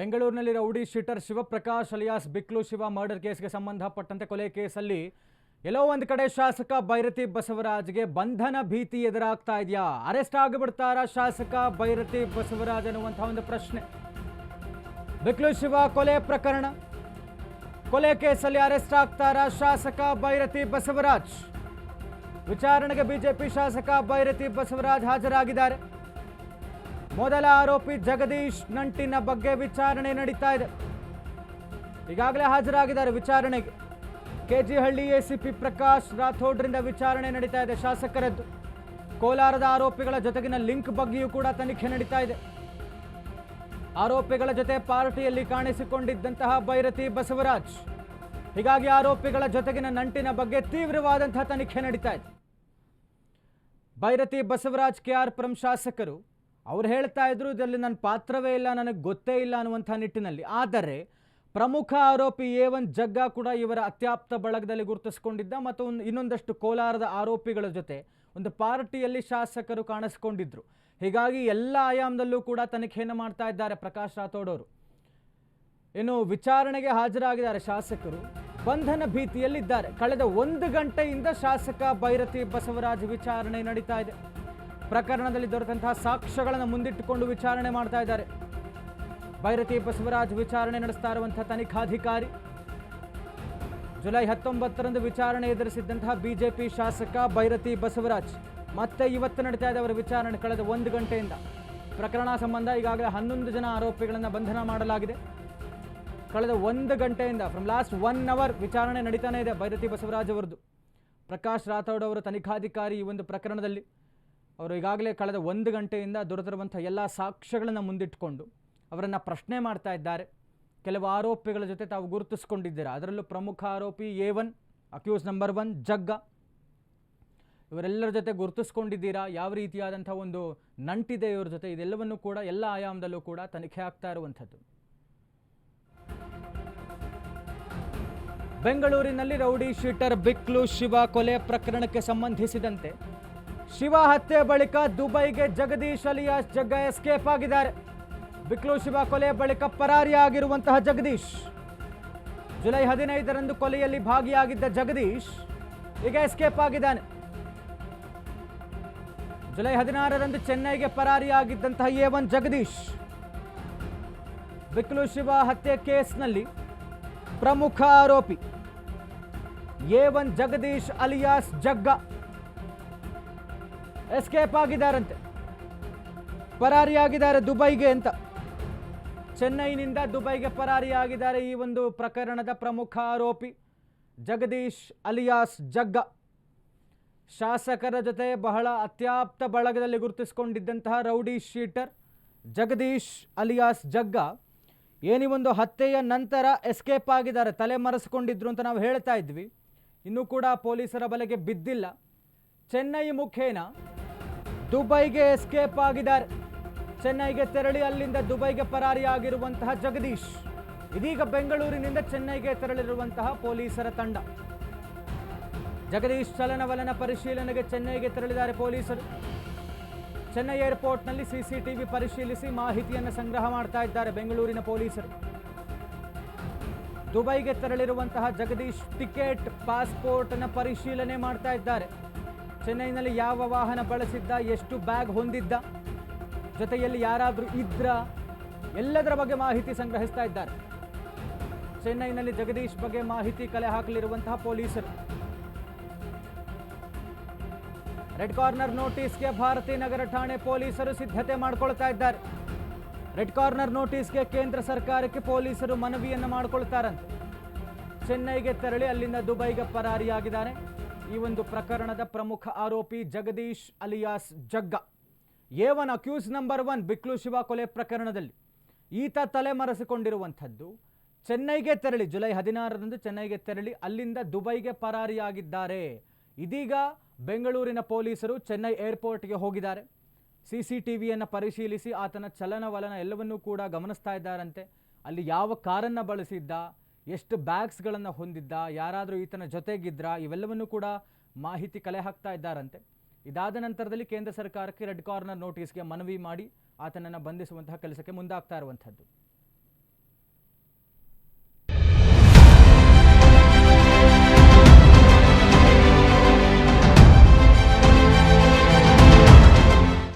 ಬೆಂಗಳೂರಿನಲ್ಲಿ rowdy sheeter Shivaprakash alias Biklu Shiva murder ಕೇಸ್ಗೆ ಸಂಬಂಧಪಟ್ಟಂತೆ ಕೊಲೆ ಕೇಸಲ್ಲಿ ಎಲ್ಲೋ ಒಂದು ಕಡೆ ಶಾಸಕ ಭೈರತಿ ಬಸವರಾಜ್ಗೆ ಬಂಧನ ಭೀತಿ ಎದುರಾಗ್ತಾ ಇದೆಯಾ? ಅರೆಸ್ಟ್ ಆಗಿಬಿಡ್ತಾರಾ ಶಾಸಕ ಭೈರತಿ ಬಸವರಾಜ್ ಅನ್ನುವಂಥ ಒಂದು ಪ್ರಶ್ನೆ. ಬಿಕ್ಲು ಶಿವ ಕೊಲೆ ಪ್ರಕರಣ. ಕೊಲೆ ಕೇಸಲ್ಲಿ ಅರೆಸ್ಟ್ ಆಗ್ತಾರಾ ಶಾಸಕ ಭೈರತಿ ಬಸವರಾಜ್? ವಿಚಾರಣೆಗೆ ಬಿಜೆಪಿ ಶಾಸಕ ಭೈರತಿ ಬಸವರಾಜ್ ಹಾಜರಾಗಿದ್ದಾರೆ. ಮೊದಲ ಆರೋಪಿ ಜಗದೀಶ್ ನಂಟಿನ ಬಗ್ಗೆ ವಿಚಾರಣೆ ನಡೀತಾ ಇದೆ. ಈಗಾಗಲೇ ಹಾಜರಾಗಿದ್ದಾರೆ ವಿಚಾರಣೆಗೆ. ಕೆಜಿಹಳ್ಳಿ ಎಸಿಪಿ ಪ್ರಕಾಶ್ ರಾಥೋಡ್ರಿಂದ ವಿಚಾರಣೆ ನಡೀತಾ ಇದೆ ಶಾಸಕರದ್ದು. ಕೋಲಾರದ ಆರೋಪಿಗಳ ಜೊತೆಗಿನ ಲಿಂಕ್ ಬಗ್ಗೆಯೂ ಕೂಡ ತನಿಖೆ ನಡೀತಾ ಇದೆ. ಆರೋಪಿಗಳ ಜೊತೆ ಪಾರ್ಟಿಯಲ್ಲಿ ಕಾಣಿಸಿಕೊಂಡಿದ್ದಂತಹ ಭೈರತಿ ಬಸವರಾಜ್. ಹೀಗಾಗಿ ಆರೋಪಿಗಳ ಜೊತೆಗಿನ ನಂಟಿನ ಬಗ್ಗೆ ತೀವ್ರವಾದಂತಹ ತನಿಖೆ ನಡೀತಾ ಇದೆ. ಭೈರತಿ ಬಸವರಾಜ್ ಕೆ ಆರ್ ಪುರಂ ಶಾಸಕರು ಅವ್ರು ಹೇಳ್ತಾ ಇದ್ರು, ಇದರಲ್ಲಿ ನನ್ನ ಪಾತ್ರವೇ ಇಲ್ಲ, ನನಗೆ ಗೊತ್ತೇ ಇಲ್ಲ ಅನ್ನುವಂಥ ನಿಟ್ಟಿನಲ್ಲಿ. ಆದರೆ ಪ್ರಮುಖ ಆರೋಪಿ ಎ ಒನ್ ಜಗ್ಗ ಕೂಡ ಇವರ ಅತ್ಯಾಪ್ತ ಬಳಗದಲ್ಲಿ ಗುರುತಿಸಿಕೊಂಡಿದ್ದ ಮತ್ತು ಒಂದು ಇನ್ನೊಂದಷ್ಟು ಕೋಲಾರದ ಆರೋಪಿಗಳ ಜೊತೆ ಒಂದು ಪಾರ್ಟಿಯಲ್ಲಿ ಶಾಸಕರು ಕಾಣಿಸ್ಕೊಂಡಿದ್ರು. ಹೀಗಾಗಿ ಎಲ್ಲ ಆಯಾಮದಲ್ಲೂ ಕೂಡ ತನಿಖೆಯನ್ನು ಮಾಡ್ತಾ ಇದ್ದಾರೆ ಪ್ರಕಾಶ್ ರಾಥೋಡ್ ಅವರು ಇನ್ನು ವಿಚಾರಣೆಗೆ ಹಾಜರಾಗಿದ್ದಾರೆ ಶಾಸಕರು. ಬಂಧನ ಭೀತಿಯಲ್ಲಿದ್ದಾರೆ. ಕಳೆದ ಒಂದು ಗಂಟೆಯಿಂದ ಶಾಸಕ ಭೈರತಿ ಬಸವರಾಜ್ ವಿಚಾರಣೆ ನಡೀತಾ ಇದೆ. ಪ್ರಕರಣದಲ್ಲಿ ದೊರೆತಂತಹ ಸಾಕ್ಷ್ಯಗಳನ್ನು ಮುಂದಿಟ್ಟುಕೊಂಡು ವಿಚಾರಣೆ ಮಾಡ್ತಾ ಇದ್ದಾರೆ. ಭೈರತಿ ಬಸವರಾಜ್ ವಿಚಾರಣೆ ನಡೆಸ್ತಾ ಇರುವಂತಹ ತನಿಖಾಧಿಕಾರಿ. ಜುಲೈ ಹತ್ತೊಂಬತ್ತರಂದು ವಿಚಾರಣೆ ಎದುರಿಸಿದ್ದಂತಹ ಬಿಜೆಪಿ ಶಾಸಕ ಭೈರತಿ ಬಸವರಾಜ್ ಮತ್ತೆ ಇವತ್ತು ನಡೀತಾ ಇದೆ ಅವರ ವಿಚಾರಣೆ ಕಳೆದ ಒಂದು ಗಂಟೆಯಿಂದ. ಪ್ರಕರಣ ಸಂಬಂಧ ಈಗಾಗಲೇ ಹನ್ನೊಂದು ಜನ ಆರೋಪಿಗಳನ್ನು ಬಂಧನ ಮಾಡಲಾಗಿದೆ. ಕಳೆದ ಒಂದು ಗಂಟೆಯಿಂದ ಫ್ರಮ್ ಲಾಸ್ಟ್ ಒನ್ ಅವರ್ ವಿಚಾರಣೆ ನಡೀತಾನೆ ಇದೆ ಭೈರತಿ ಬಸವರಾಜ್ ಅವರದ್ದು ಪ್ರಕಾಶ್ ರಾಥೋಡ್ ಅವರು ತನಿಖಾಧಿಕಾರಿ ಈ ಒಂದು ಪ್ರಕರಣದಲ್ಲಿ. ಅವರು ಈಗಾಗಲೇ ಕಳೆದ ಒಂದು ಗಂಟೆಯಿಂದ ದೊರೆತಿರುವಂಥ ಎಲ್ಲ ಸಾಕ್ಷ್ಯಗಳನ್ನು ಮುಂದಿಟ್ಟುಕೊಂಡು ಅವರನ್ನು ಪ್ರಶ್ನೆ ಮಾಡ್ತಾ ಇದ್ದಾರೆ. ಕೆಲವು ಆರೋಪಿಗಳ ಜೊತೆ ತಾವು ಗುರುತಿಸ್ಕೊಂಡಿದ್ದೀರಾ? ಅದರಲ್ಲೂ ಪ್ರಮುಖ ಆರೋಪಿ A one, accuse number one, Jagga. ಇವರೆಲ್ಲರ ಜೊತೆ ಗುರುತಿಸ್ಕೊಂಡಿದ್ದೀರಾ? ಯಾವ ರೀತಿಯಾದಂಥ ಒಂದು ನಂಟಿದೆ ಇವರ ಜೊತೆ? ಇದೆಲ್ಲವನ್ನು ಕೂಡ ಎಲ್ಲ ಆಯಾಮದಲ್ಲೂ ಕೂಡ ತನಿಖೆ ಆಗ್ತಾ ಇರುವಂಥದ್ದು. ಬೆಂಗಳೂರಿನಲ್ಲಿ ರೌಡಿ ಶೀಟರ್ ಬಿಕ್ಲು ಶಿವ ಕೊಲೆ ಪ್ರಕರಣಕ್ಕೆ ಸಂಬಂಧಿಸಿದಂತೆ ಶಿವ ಹತ್ಯೆ ಬಳಿಕ ದುಬೈಗೆ ಜಗದೀಶ್ ಅಲಿಯಾಸ್ ಜಗ್ಗ ಎಸ್ಕೇಪ್ ಆಗಿದ್ದಾರೆ. ಬಿಕ್ಲು ಶಿವ ಕೊಲೆ ಬಳಿಕ ಪರಾರಿಯಾಗಿರುವಂತಹ ಜಗದೀಶ್. ಜುಲೈ ಹದಿನೈದರಂದು ಕೊಲೆಯಲ್ಲಿ ಭಾಗಿಯಾಗಿದ್ದ ಜಗದೀಶ್ ಈಗ ಎಸ್ಕೇಪ್ ಆಗಿದ್ದಾನೆ. ಜುಲೈ ಹದಿನಾರರಂದು ಚೆನ್ನೈಗೆ ಪರಾರಿಯಾಗಿದ್ದಂತಹ ಎ ಒನ್ ಜಗದೀಶ್. ಬಿಕ್ಲು ಶಿವ ಹತ್ಯೆ ಕೇಸ್ನಲ್ಲಿ ಪ್ರಮುಖ ಆರೋಪಿ A one Jagadish alias Jagga escape ಆಗಿದ್ದಾರಂತೆ. ಪರಾರಿಯಾಗಿದ್ದಾರೆ ದುಬೈಗೆ ಅಂತ. ಚೆನ್ನೈನಿಂದ ದುಬೈಗೆ ಪರಾರಿಯಾಗಿದ್ದಾರೆ ಈ ಒಂದು ಪ್ರಕರಣದ ಪ್ರಮುಖ ಆರೋಪಿ ಜಗದೀಶ್ ಅಲಿಯಾಸ್ ಜಗ್ಗ. ಶಾಸಕರ ಜೊತೆ ಬಹಳ ಅತ್ಯಾಪ್ತ ಬಳಗದಲ್ಲಿ ಗುರುತಿಸಿಕೊಂಡಿದ್ದಂತಹ rowdy sheeter Jagadish alias Jagga ಏನಿ ಒಂದು ಹತ್ಯೆಯ ನಂತರ ಎಸ್ಕೇಪ್ ಆಗಿದ್ದಾರೆ, ತಲೆ ಮರೆಸಿಕೊಂಡಿದ್ರು ಅಂತ ನಾವು ಹೇಳ್ತಾ ಇದ್ವಿ. ಇನ್ನೂ ಕೂಡ ಪೊಲೀಸರ ಬಲೆಗೆ ಬಿದ್ದಿಲ್ಲ. ಚೆನ್ನೈ ಮುಖೇನ ದುಬೈಗೆ ಎಸ್ಕೇಪ್ ಆಗಿದ್ದಾರೆ. ಚೆನ್ನೈಗೆ ತೆರಳಿ ಅಲ್ಲಿಂದ ದುಬೈಗೆ ಪರಾರಿಯಾಗಿರುವಂತಹ ಜಗದೀಶ್. ಇದೀಗ ಬೆಂಗಳೂರಿನಿಂದ ಚೆನ್ನೈಗೆ ತೆರಳಿರುವಂತಹ ಪೊಲೀಸರ ತಂಡ. ಜಗದೀಶ್ ಚಲನವಲನ ಪರಿಶೀಲನೆಗೆ ಚೆನ್ನೈಗೆ ತೆರಳಿದ್ದಾರೆ ಪೊಲೀಸರು. ಚೆನ್ನೈ ಏರ್ಪೋರ್ಟ್ನಲ್ಲಿ ಸಿಸಿಟಿವಿ ಪರಿಶೀಲಿಸಿ ಮಾಹಿತಿಯನ್ನು ಸಂಗ್ರಹ ಮಾಡ್ತಾ ಇದ್ದಾರೆ ಬೆಂಗಳೂರಿನ ಪೊಲೀಸರು. ದುಬೈಗೆ ತೆರಳಿರುವಂತಹ ಜಗದೀಶ್ ಟಿಕೆಟ್, ಪಾಸ್ಪೋರ್ಟ್ನ ಪರಿಶೀಲನೆ ಮಾಡ್ತಾ ಇದ್ದಾರೆ. ಚೆನ್ನೈನಲ್ಲಿ ಯಾವ ವಾಹನ ಬಳಸಿದ್ದ, ಎಷ್ಟು ಬ್ಯಾಗ್ ಹೊಂದಿದ್ದ, ಜೊತೆಯಲ್ಲಿ ಯಾರಾದರೂ ಇದ್ರ, ಎಲ್ಲದರ ಬಗ್ಗೆ ಮಾಹಿತಿ ಸಂಗ್ರಹಿಸ್ತಾ ಇದ್ದಾರೆ. ಚೆನ್ನೈನಲ್ಲಿ ಜಗದೀಶ್ ಬಗ್ಗೆ ಮಾಹಿತಿ ಕಲೆ ಹಾಕಲಿರುವಂತಹ ಪೊಲೀಸರು. ರೆಡ್ ಕಾರ್ನರ್ ನೋಟಿಸ್ಗೆ ಭಾರತಿ ನಗರ ಠಾಣೆ ಪೊಲೀಸರು ಸಿದ್ಧತೆ ಮಾಡಿಕೊಳ್ತಾ ಇದ್ದಾರೆ. ರೆಡ್ ಕಾರ್ನರ್ ನೋಟಿಸ್ಗೆ ಕೇಂದ್ರ ಸರ್ಕಾರಕ್ಕೆ ಪೊಲೀಸರು ಮನವಿಯನ್ನು ಮಾಡಿಕೊಳ್ತಾರಂತೆ. ಚೆನ್ನೈಗೆ ತೆರಳಿ ಅಲ್ಲಿಂದ ದುಬೈಗೆ ಪರಾರಿಯಾಗಿದ್ದಾನೆ ಈ ಒಂದು ಪ್ರಕರಣದ ಪ್ರಮುಖ ಆರೋಪಿ Jagadish alias Jagga. A one accuse number one Biklu Shiva ಕೊಲೆ ಪ್ರಕರಣದಲ್ಲಿ ಈತ ತಲೆಮರೆಸಿಕೊಂಡಿರುವಂಥದ್ದು ಚೆನ್ನೈಗೆ ತೆರಳಿ, ಜುಲೈ ಹದಿನಾರರಂದು ಚೆನ್ನೈಗೆ ತೆರಳಿ ಅಲ್ಲಿಂದ ದುಬೈಗೆ ಪರಾರಿಯಾಗಿದ್ದಾರೆ. ಇದೀಗ ಬೆಂಗಳೂರಿನ ಪೊಲೀಸರು ಚೆನ್ನೈ ಏರ್ಪೋರ್ಟ್ಗೆ ಹೋಗಿದ್ದಾರೆ. ಸಿ ಸಿ ಟಿ ವಿಯನ್ನು ಪರಿಶೀಲಿಸಿ ಆತನ ಚಲನವಲನ ಎಲ್ಲವನ್ನೂ ಕೂಡ ಗಮನಿಸ್ತಾ ಇದ್ದಾರಂತೆ. ಅಲ್ಲಿ ಯಾವ ಕಾರನ್ನು ಬಳಸಿದ್ದ ಎಷ್ಟು ಬ್ಯಾಗ್ಸ್ಗಳನ್ನು ಹೊಂದಿದ್ದ, ಯಾರಾದರೂ ಈತನ ಜೊತೆಗಿದ್ರ, ಇವೆಲ್ಲವನ್ನೂ ಕೂಡ ಮಾಹಿತಿ ಕಲೆ ಹಾಕ್ತಾ ಇದ್ದಾರಂತೆ. ಇದಾದ ನಂತರದಲ್ಲಿ ಕೇಂದ್ರ ಸರ್ಕಾರಕ್ಕೆ ರೆಡ್ ಕಾರ್ನರ್ ನೋಟಿಸ್ಗೆ ಮನವಿ ಮಾಡಿ ಆತನನ್ನು ಬಂಧಿಸುವಂತಹ ಕೆಲಸಕ್ಕೆ ಮುಂದಾಗ್ತಾ ಇರುವಂಥದ್ದು.